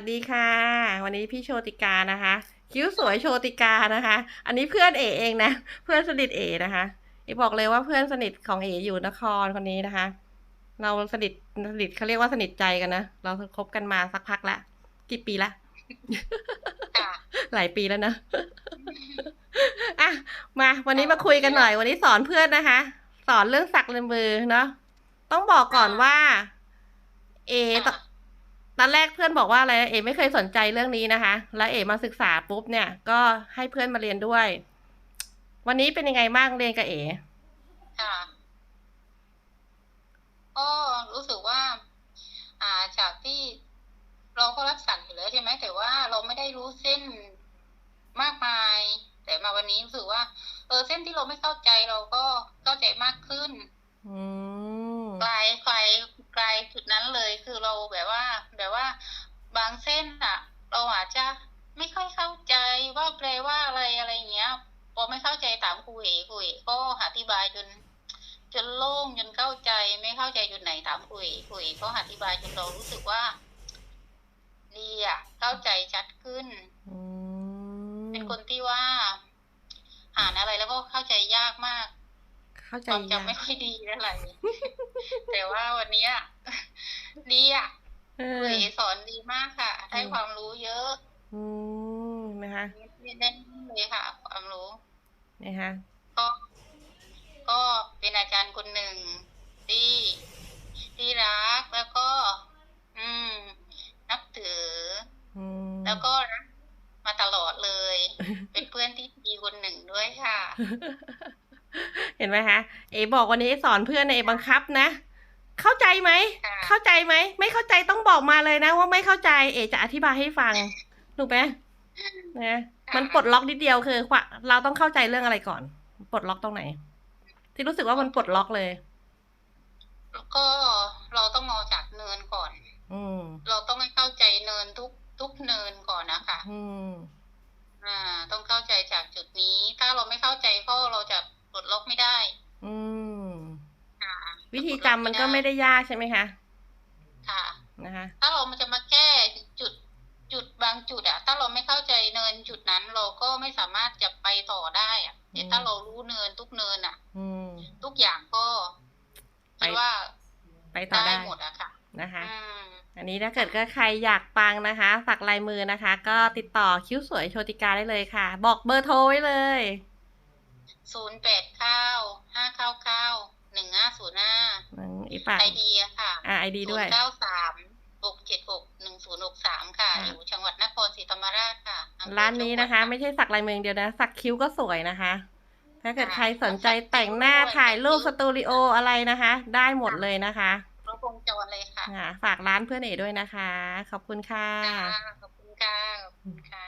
วัสดีค่ะ วันนี้พี่โชติกานะคะ คิ้วสวยโชติกานะคะ อันนี้เพื่อนเอเองนะ เพื่อนสนิทเอนะคะเอบอกเลยว่าเพื่อนสนิทของเออยู่นครคนนี้นะคะ เราสนิทสนิทเขาเรียกว่าสนิทใจกันนะ เราคบกันมาสักพักละกี่ปีละค่ะหลายปีแล้วนะอะมาวันนี้มาคุยกันหน่อย วันนี้สอนเพื่อนนะคะ สอนเรื่องสักลายมือเนาะต้องบอกก่อนว่า เอ ตอนแรกเพื่อนบอกว่าอะไรเอ๋ไม่เคยสนใจเรื่องนี้นะคะ แล้วเอ๋มาศึกษาปุ๊บเนี่ย ก็ให้เพื่อนมาเรียนด้วย วันนี้เป็นยังไงบ้างเรียนกับเอค่ะก็รู้สึกว่า อ่าจากที่เราก็รับสั่งอยู่แล้วใช่ไหมแต่ว่าเราไม่ได้รู้เส้นมากมาย แต่มาวันนี้รู้สึกว่า เออเส้นที่เราไม่เข้าใจเราก็เข้าใจมากขึ้น ไกลจุดนั้นเลย คือเราแบบว่า แบบว่าบางเส้นอะเราอาจจะไม่ค่อยเข้าใจว่าแปลว่าอะไรอะไรอย่างเงี้ยพอไม่เข้าใจถามครูเอกครูเอกก็อธิบายจน จนโล่งจนเข้าใจไม่เข้าใจจุดไหนถามครูเอกครูเอกก็อธิบายจนเรารู้สึกว่าดีอะเข้าใจชัดขึ้นอืมเป็นคนที่ว่า อ่านอะไรแล้วก็เข้าใจยากมาก เข้าใจความยาจำไม่ค่อยดีเท่าไหร่แต่ว่าวันเนี้ยดีอะเอคุอยสอนดีมากค่ะ ได้อืมความรู้เยอะ อืมนะคะแน่นเลยค่ะ ความรู้นะคะก็ ก็เป็นอาจารย์คนหนึ่งที่ที่รักแล้วก็ อืม นับถืออืมแล้วก็รักมาตลอดเลย เป็นเพื่อนที่ดีคนหนึ่งด้วยค่ะ เห็นไหมคะ เอบอกวันนี้สอนเพื่อนเอบังคับนะ เข้าใจไหมค่ะเข้าใจไหม ไม่เข้าใจต้องบอกมาเลยนะว่าไม่เข้าใจ เอจะอธิบายให้ฟังถูกไหมนะมันปลดล็อกนิดเดียวคือว่าเราต้องเข้าใจเรื่องอะไรก่อน ปลดล็อกตรงไหน ที่รู้สึกว่ามันปลดล็อกเลยแล้วก็เราต้องมองจากเนินก่อน อืมเราต้องให้เข้าใจเนินทุกทุกเนินก่อนนะคะอืมอ่า ต้องเข้าใจจากจุดนี้ ถ้าเราไม่เข้าใจก็เราจะ ปลดล็อกไม่ได้ อืมค่ะวิธีจำมันก็ไม่ได้ยากใช่ไหมคะ ค่ะ นะคะ ถ้าเรามันจะมาแก้จุดจุดบางจุดอะถ้าเราไม่เข้าใจเนินจุดนั้น เราก็ไม่สามารถจะไปต่อได้อะแต่ถ้าเรารู้เนินทุกเนินอะอืม ทุกอย่างก็ไปคิดว่าไปต่อได้ได้หมดอะค่ะ นะคะ อืม อันนี้ถ้าเกิดก็ใครอยากปังนะคะสักลายมือนะคะ ก็ติดต่อคิ้วสวยโชติกาได้เลยค่ะ บอกเบอร์โทรไว้เลย ศูนย์แปดเก้าห้าเก้าเก้าหนึ่งห้าศูนย์ห้าอืมอีกปากไอเดียค่ะ อ่าไอดีด้วยเก้าสามหกเจ็ดหกหนึ่งศูนย์หกสามค่ะค่ะอยู่จังหวัดนครศรีธรรมราชค่ะอำเภอร้านนี้นะคะชวดไม่ใช่สักลายมืออย่างเดียวนะ สักคิ้วก็สวยนะคะ ถ้าเกิดค่ะใครสนใจแต่งหน้าสักคิ้วถ่ายรูปสัสกคิ้วตูดิโออะไรนะคะ ได้หมดเลยนะคะครบวงจรเลยค่ะอ่าฝากร้านเพื่อนเอด้วยนะคะ ขอบคุณค่ะค่ะ ขอบคุณค่ะ ขอบคุณค่ะ